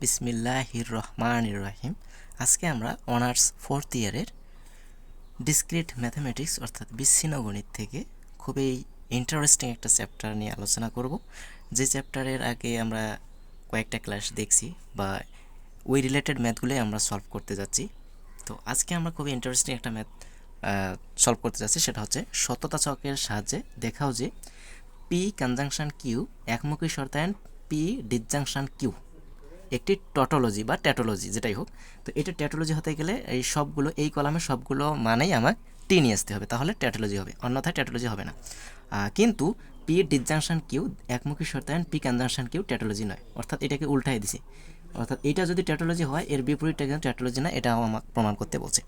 বিসমিল্লাহির রহমানির রহিম আজকে আমরা অনার্স ফোর্থ ইয়ারের ডিসক্রিট ম্যাথামেটিক্স অর্থাৎ বিচ্ছিন্ন গণিত থেকে খুবই ইন্টারেস্টিং একটা চ্যাপ্টার নিয়ে আলোচনা করব। যে চ্যাপ্টারের আগে আমরা কয়েকটা ক্লাস দেখছি বা ওই রিলেটেড ম্যাথগুলোই আমরা সলভ করতে যাচ্ছি। তো আজকে আমরা খুবই ইন্টারেস্টিং একটা ম্যাথ সলভ করতে যাচ্ছি। সেটা হচ্ছে সততা চকের সাহায্যে দেখাও যে পি কনজাংশন কিউ একমুখী শর্তায়ন পি ডিসজাংশন কিউ একটি টটোলজি বা ট্যাটোলজি যেটাই হোক। তো এটা ট্যাটোলজি হতে গেলে এই সবগুলো, এই কলামে সবগুলো মানেই আমার টি নিয়ে আসতে হবে। তাহলে ট্যাটোলজি হবে। অন্যথায় ট্যাটোলজি হবে না। কিন্তু পি ডিজাংশন কিউ একমুখী শর্তায়ন পি কনজাংশন কিউ ট্যাটোলজি নয়। অর্থাৎ এটাকে উল্টাই দিছি। অর্থাৎ এটা যদি ট্যাটোলজি হয়, এর বিপরীতটা কিন্তু ট্যাটোলজি না, এটাও আমাকে প্রমাণ করতে বলছে।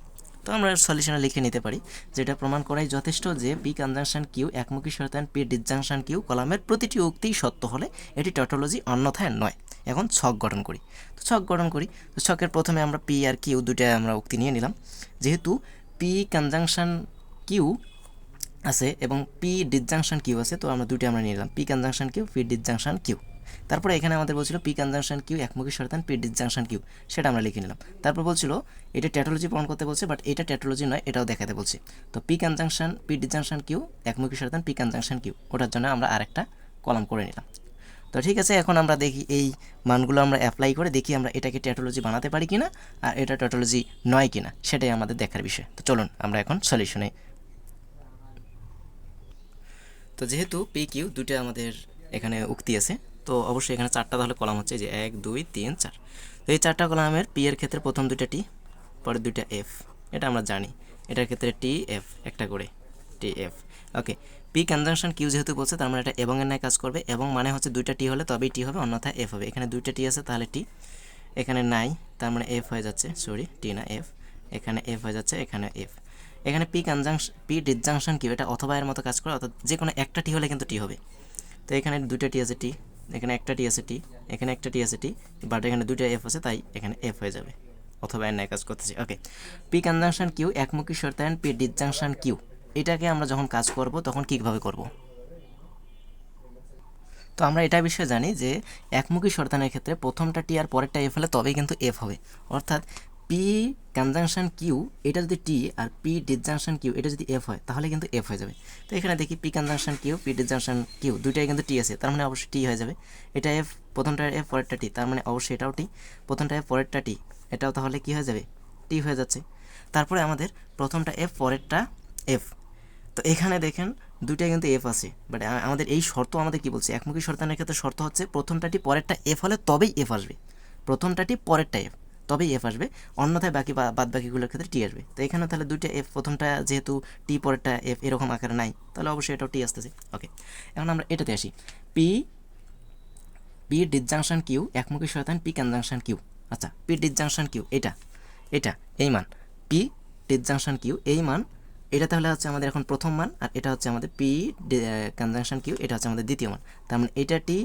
তো আমরা সলিউশনে লিখে নিতে পারি, যেটা প্রমাণ করাই যথেষ্ট যে পি কনজাংশন কিউ একমুখী শর্তায়ন পি ডিসজাংশন কিউ কলামের প্রতিটি উক্তিই সত্য হলে এটি টটোলজি অন্যথায় নয়। এখন ছক গঠন করি। তো ছক গঠন করি। তো ছকের প্রথমে আমরা পি আর কিউ দুইটা আমরা উক্তি নিয়ে নিলাম। যেহেতু পি কনজাংশন কিউ আছে এবং পি ডিসজাংশন কিউ আছে, তো আমরা দুইটা আমরা নিলাম। P conjunction Q P disjunction Q তারপরে এখানে আমাদের বলছিল পি কনজাংশন কিউ একমুখী শর্তান পি ডিসজাংশন কিউ সেটা আমরা লিখে নিলাম। তারপর বলছিল, এটা ট্যাটোলজি প্রমাণ করতে বলছে বাট এটা ট্যাটোলজি নয়, এটাও দেখাতে বলছে। তো P conjunction P disjunction Q একমুখী শর্তান পি কনজাংশন কিউ ওটার জন্য আমরা আরেকটা কলাম করে নিলাম। তো ঠিক আছে, এখন আমরা দেখি এই মানগুলো আমরা অ্যাপ্লাই করে দেখি আমরা এটাকে ট্যাটোলজি বানাতে পারি কিনা, আর এটা ট্যাটোলজি নয় কিনা, সেটাই আমাদের দেখার বিষয়। তো চলুন আমরা এখন সলিউশনে তো যেহেতু পি কিউ দুটো আমাদের এখানে উক্তি আছে তো অবশ্যই এখানে চারটা তাহলে কলাম হচ্ছে যে এক, দুই, তিন, চার। তো এই চারটা কলামের পি এর ক্ষেত্রে প্রথম দুইটা টি পরের দুইটা এফ এটা আমরা জানি। এটার ক্ষেত্রে টি এফ একটা করে T F okay P conjunction Q যেহেতু বলছে, তার মানে এটা এবং এর ন্যায় কাজ করবে। এবং মানে হচ্ছে দুইটা টি হলে তবেই টি হবে, অন্যথায় এফ হবে। এখানে দুইটা টি আছে, তাহলে টি এখানে নাই, তার মানে এফ হয়ে যাচ্ছে সরি টি না এফ এখানে এফ হয়ে যাচ্ছে, এখানে এফ এখানে P conjunction P disjunction Q এটা অথবা এর মতো কাজ করে, অর্থাৎ যে কোনো একটা টি হলে কিন্তু টি হবে। তো এখানে দুইটা টি আছে টি এখানে একটা টি আছে টি এখানে একটা টি আছে টি বাট এখানে দুইটা এফ আছে, তাই এখানে এফ হয়ে যাবে। অথবা এর কাজ করতেছি। ওকে পি কনজাংশন কিউ একমুখী শর্তায়ন পি ডিসজাংশন কিউ এটাকে আমরা যখন কাজ করব, তখন কীভাবে করব? তো আমরা এটা বিষয়ে জানি যে, একমুখী শর্তানের ক্ষেত্রে প্রথমটা টি আর পরেরটা এফ হলে তবেই কিন্তু এফ হবে। অর্থাৎ পি কনজাংশন কিউ এটা যদি টি আর পি ডিসজাংশন কিউ এটা যদি এফ হয়, তাহলে কিন্তু এফ হয়ে যাবে। তো এখানে দেখি P conjunction Q P disjunction Q দুইটাই কিন্তু টি আছে, তার মানে অবশ্যই টি হয়ে যাবে। এটা এফ প্রথমটা এফ পরেরটা টি তার মানে অবশ্যই এটাও টি প্রথমটা এফ পরেরটা টি এটাও তাহলে কি হয়ে যাবে? টি হয়ে যাচ্ছে। তারপরে আমাদের প্রথমটা এফ পরেরটা এফ তো এখানে দেখেন দুইটাই কিন্তু এফ আছে বাট আমাদের এই শর্ত আমাদের কি বলছে? একমুখী শর্তানের ক্ষেত্রে শর্ত হচ্ছে প্রথমটাটি পরেরটা এফ হলে তবেই এফ আসবে। প্রথমটাটি পরেরটা এফ তবেই এফ আসবে। অন্যথায় বাকি বাদ বাকিগুলোর ক্ষেত্রে টি আসবে। তো এখানে তাহলে দুইটা এফ প্রথমটা যেহেতু টি পরেরটা এফ এরকম আকারে নাই, তাহলে অবশ্যই এটাও টি আসতেছে। ওকে এখন আমরা এটাতে আসি। পি পি ডিসজাংশন কিউ একমুখী শয়তান পি কনজাংশন কিউ আচ্ছা পি ডিসজাংশন কিউ এটা এটা, এই মান। পি ডিসজাংশন কিউ এই মান, এটা তাহলে হচ্ছে আমাদের এখন প্রথম মান, আর এটা হচ্ছে আমাদের পি কনজাংশন কিউ এটা হচ্ছে আমাদের দ্বিতীয় মান। তার মানে এটা টি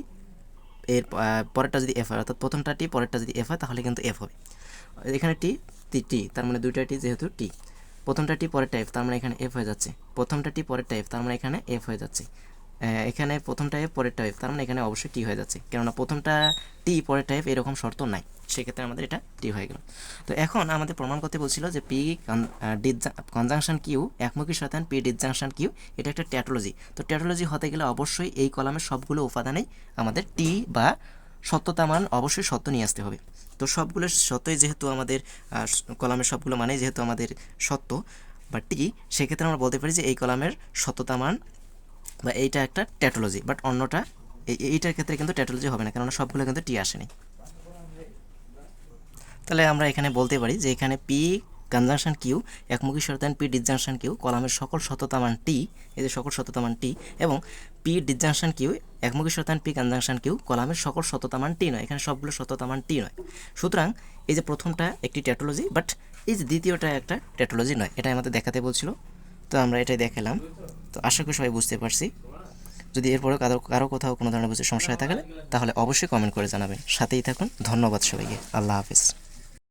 এর পরেরটা যদি এফ হয়, অর্থাৎ প্রথমটা টি পরেরটা যদি এফ হয়, তাহলে কিন্তু এফ হবে। এখানে টি টি টি তার মানে দুইটা টি যেহেতু টি প্রথমটা টি পরেরটা এফ তার মানে এখানে এফ হয়ে যাচ্ছে। প্রথমটা টি পরেরটা এফ তার মানে এখানে এফ হয়ে যাচ্ছে। এখানে প্রথমটা এফ পরেরটা এফ তার মানে এখানে অবশ্যই টি হয়ে যাচ্ছে। কেননা প্রথমটা টি পরেরটা এফ এরকম শর্ত নাই। সেক্ষেত্রে আমাদের এটা টি হয়ে গেল। তো এখন আমাদের প্রমাণ করতে বলছিল যে পি কনজাংশন কিউ একমুখী শতান পি ডিসজাংশন কিউ এটা একটা ট্যাটোলজি তো ট্যাটোলজি হতে গেলে অবশ্যই এই কলামের সবগুলো উপাদানেই আমাদের টি বা সত্যতা মান অবশ্যই সত্য নিয়ে আসতে হবে। তো সবগুলো সত্যই যেহেতু আমাদের কলামের সবগুলো মানে যেহেতু আমাদের সত্য বা টি সেক্ষেত্রে আমরা বলতে পারি যে এই কলামের সত্যতা মান বা এইটা একটা ট্যাটোলজি বাট অন্যটা এই এইটার ক্ষেত্রে কিন্তু ট্যাটোলজি হবে না, কেননা সবগুলো কিন্তু টি আসেনি। তাহলে আমরা এখানে বলতে পারি যে এখানে পি কনজাংশন কিউ একমুখী শর্তায়ন পি ডিসজাংশন কিউ কলামের সকল সততা মান টি এই যে সকল সততা মান টি এবং পি ডিসজাংশন কিউ একমুখী শর্তায়ন পি কনজাংশন কিউ কলামের সকল সততা মান টি নয়। এখানে সবগুলো সততা মান টি নয়। সুতরাং এই যে প্রথমটা একটি ট্যাটোলজি বাট এই যে দ্বিতীয়টা একটা ট্যাটোলজি নয়। এটা আমাদের দেখাতে বলছিল। তো আমরা এটাই দেখালাম। তো আশা করি সবাই বুঝতে পারছি। যদি এরপরেও কারও কারও কোথাও কোনো ধরনের বুঝতে সমস্যা হয়ে থাকে, তাহলে অবশ্যই কমেন্ট করে জানাবেন। সাথেই থাকুন। ধন্যবাদ সবাইকে। আল্লাহ হাফিজ।